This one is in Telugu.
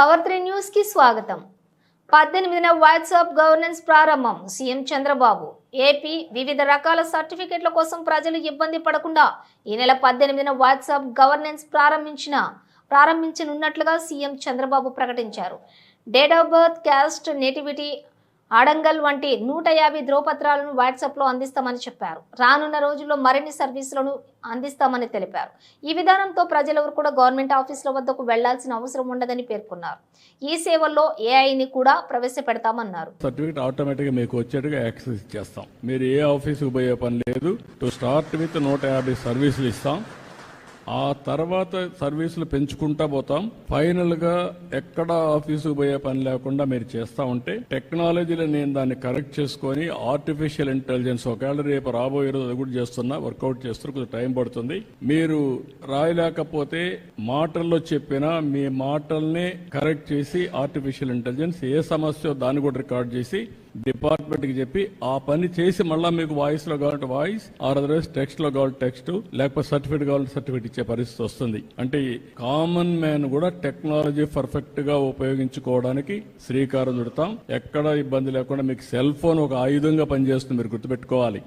పవర్ త్రీ న్యూస్కి స్వాగతం. పద్దెనిమిదిన వాట్సాప్ గవర్నెన్స్ ప్రారంభం. సీఎం చంద్రబాబు ఏపీ వివిధ రకాల సర్టిఫికెట్ల కోసం ప్రజలు ఇబ్బంది పడకుండా ఈ నెల పద్దెనిమిదిన వాట్సాప్ గవర్నెన్స్ ప్రారంభించిన ప్రారంభించనున్నట్లుగా సీఎం చంద్రబాబు ప్రకటించారు. Date of birth caste nativity ఆడంగల్ వంటి నూట యాభై ధ్రువపత్రాలను వాట్సాప్లో అందిస్తామని చెప్పారు. రానున్న రోజుల్లో మరిన్ని సర్వీసులను అందిస్తామని తెలిపారు. ఈ విధానంతో ప్రజలెవరు కూడా గవర్నమెంట్ ఆఫీసుల వద్దకు వెళ్ళాల్సిన అవసరం ఉండదని పేర్కొన్నారు. ఈ సేవల్లో ఏఐని కూడా ప్రవేశపెడతామన్నారు. సర్టిఫికేట్ ఆటోమేటిక్గా మీకు వచ్చేట్టుగా యాక్సెస్ ఇచ్చేస్తాం. మీరు ఏ ఆఫీసుకు పోయే పని లేదు. టు స్టార్ట్ విత్ నూట యాభై సర్వీసులు ఇస్తాం. ఆ తర్వాత సర్వీసులు పెంచుకుంటా పోతాం. ఫైనల్గా ఎక్కడ ఆఫీసుకు పోయే పని లేకుండా మీరు చేస్తా ఉంటే టెక్నాలజీలో నేను దాన్ని కరెక్ట్ చేసుకొని ఆర్టిఫిషియల్ ఇంటెలిజెన్స్ ఒకవేళ రేపు రాబోయే రోజు అది కూడా చేస్తున్నా వర్కౌట్ చేస్తున్నా కొంచెం టైం పడుతుంది. మీరు రాయలేకపోతే మాటల్లో చెప్పిన మీ మాటల్ని కరెక్ట్ చేసి ఆర్టిఫిషియల్ ఇంటెలిజెన్స్ ఏ సమస్య దాన్ని కూడా రికార్డ్ చేసి డిపార్ట్మెంట్కి చెప్పి ఆ పని చేసి మళ్ళీ మీకు వాయిస్లో కావాలంటే వాయిస్ ఆర్ అదర్వైజ్ టెక్స్ట్లో కావాలి టెక్స్ట్ లేకపోతే సర్టిఫికేట్ కావాలంటే సర్టిఫికేట్ ఇచ్చే పరిస్థితి వస్తుంది. అంటే కామన్ మ్యాన్ కూడా టెక్నాలజీ పర్ఫెక్ట్గా ఉపయోగించుకోవడానికి శ్రీకారం చుడతాం. ఎక్కడ ఇబ్బంది లేకుండా మీకు సెల్ ఫోన్ ఒక ఆయుధంగా పనిచేస్తుంది మీరు గుర్తుపెట్టుకోవాలి.